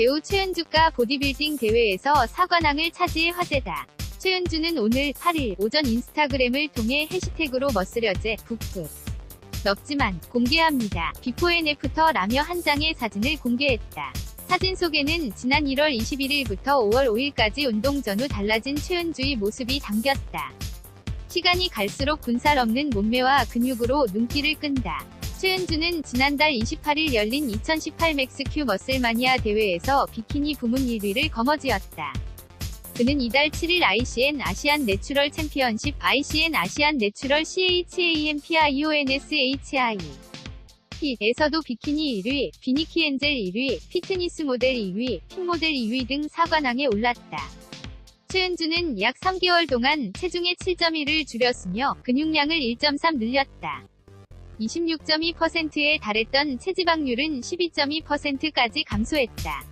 배우 최은주가 보디빌딩 대회에서 사관왕을 차지해 화제다. 최은주는 오늘 8일 오전 인스타그램을 통해 해시태그로 멋스려제 북극 럽지만 공개합니다. 비포 앤 애프터 라며 한 장의 사진을 공개했다. 사진 속에는 지난 1월 21일부터 5월 5일까지 운동 전후 달라진 최은주의 모습이 담겼다. 시간이 갈수록 군살 없는 몸매와 근육으로 눈길을 끈다. 최은주는 지난달 28일 열린 2018 맥스큐 머슬마니아 대회에서 비키니 부문 1위를 거머쥐었다. 그는 이달 7일 ICN 아시안 내추럴 챔피언십 ICN 아시안 내추럴 CHAMPIONSHI 에서도 비키니 1위, 비니키 엔젤 1위, 피트니스 모델 2위, 픽 모델 2위 등 4관왕에 올랐다. 최은주는 약 3개월 동안 체중의 7.1을 줄였으며 근육량을 1.3 늘렸다. 26.2%에 달했던 체지방률은 12.2%까지 감소했다.